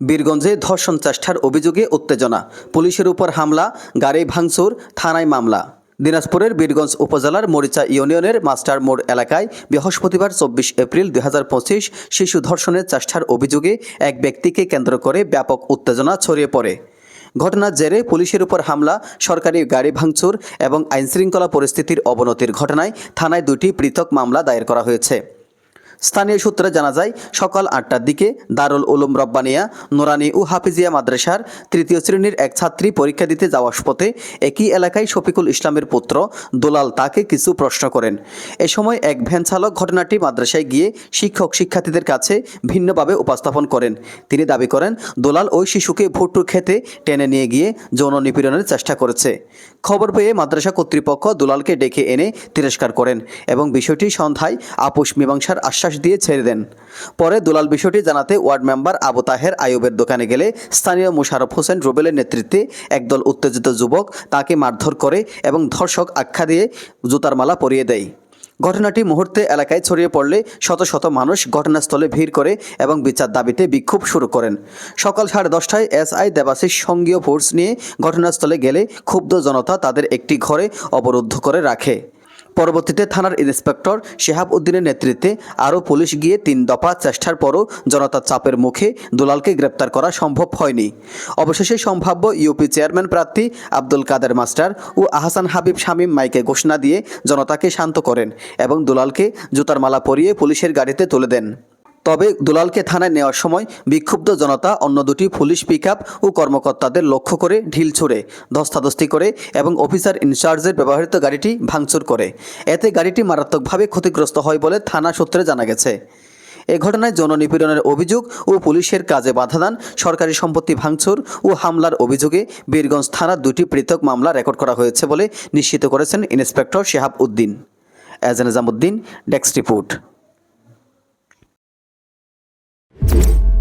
বীরগঞ্জে ধর্ষণ চেষ্টার অভিযোগে উত্তেজনা, পুলিশের উপর হামলা, গাড়ি ভাঙচুর, থানায় মামলা। দিনাজপুরের বীরগঞ্জ উপজেলার মরিচা ইউনিয়নের মাস্টার মোড় এলাকায় বৃহস্পতিবার চব্বিশ এপ্রিল দু হাজার পঁচিশ শিশু ধর্ষণের চেষ্টার অভিযোগে এক ব্যক্তিকে কেন্দ্র করে ব্যাপক উত্তেজনা ছড়িয়ে পড়ে। ঘটনার জেরে পুলিশের উপর হামলা, সরকারি গাড়ি ভাঙচুর এবং আইনশৃঙ্খলা পরিস্থিতির অবনতির ঘটনায় থানায় দুটি পৃথক মামলা দায়ের করা হয়েছে। স্থানীয় সূত্রে জানা যায়, সকাল আটটার দিকে দারুল উলুম রব্বানিয়া, নোরানি ও হাফিজিয়া মাদ্রাসার তৃতীয় শ্রেণির এক ছাত্রী পরীক্ষা দিতে যাওয়ার পথে একই এলাকায় শফিকুল ইসলামের পুত্র দোলাল তাকে কিছু প্রশ্ন করেন। এ সময় এক ভ্যান চালক ঘটনাটি মাদ্রাসায় গিয়ে শিক্ষক শিক্ষার্থীদের কাছে ভিন্নভাবে উপস্থাপন করেন। তিনি দাবি করেন, দোলাল ওই শিশুকে ভুট্টু খেতে টেনে নিয়ে গিয়ে যৌন নিপীড়নের চেষ্টা করেছে। খবর পেয়ে মাদ্রাসা কর্তৃপক্ষ দুলালকে ডেকে এনে তিরস্কার করেন এবং বিষয়টি সন্ধ্যায় আপোষ মীমাংসার আশ্বাস দিয়ে ছেড়ে দেন। পরে দুলাল বিষয়টি জানাতে ওয়ার্ড মেম্বার আবু তাহের আয়ুবের দোকানে গেলে স্থানীয় মুশারফ হোসেন রুবেলের নেতৃত্বে একদল উত্তেজিত যুবক তাকে মারধর করে এবং ধর্ষক আখ্যা দিয়ে জুতার মালা পরিয়ে দেয়। ঘটনাটি মুহূর্তে এলাকায় ছড়িয়ে পড়লে শত শত মানুষ ঘটনাস্থলে ভিড় করে এবং বিচার দাবিতে বিক্ষোভ শুরু করেন। সকাল সাড়ে দশটায় এসআই দেবাশিস সঙ্গীয় ফোর্স নিয়ে ঘটনাস্থলে গেলে ক্ষুব্ধ জনতা তাদের একটি ঘরে অবরুদ্ধ করে রাখে। পরবর্তীতে থানার ইন্সপেক্টর শেহাব উদ্দিনের নেতৃত্বে আরও পুলিশ গিয়ে তিন দফা চেষ্টার পরও জনতার চাপের মুখে দুলালকে গ্রেপ্তার করা সম্ভব হয়নি। অবশেষে সম্ভাব্য ইউপি চেয়ারম্যান প্রার্থী আব্দুল কাদের মাস্টার ও আহসান হাবিব শামীম মাইকে ঘোষণা দিয়ে জনতাকে শান্ত করেন এবং দুলালকে জুতার মালা পরিয়ে পুলিশের গাড়িতে তুলে দেন। তবে দুলালকে থানায় নেওয়ার সময় বিক্ষুব্ধ জনতা অন্য দুটি পুলিশ পিকআপ ও কর্মকর্তাদের লক্ষ্য করে ঢিল ছুড়ে, ধস্তাধস্তি করে এবং অফিসার ইনচার্জের ব্যবহৃত গাড়িটি ভাঙচুর করে। এতে গাড়িটি মারাত্মকভাবে ক্ষতিগ্রস্ত হয় বলে থানা সূত্রে জানা গেছে। এ ঘটনায় যৌন নিপীড়নের অভিযোগ ও পুলিশের কাজে বাধাদান সরকারি সম্পত্তি ভাঙচুর ও হামলার অভিযোগে বীরগঞ্জ থানার দুটি পৃথক মামলা রেকর্ড করা হয়েছে বলে নিশ্চিত করেছেন inspector Shehab Uddin. Age Nizamuddin, desk report. Thank you.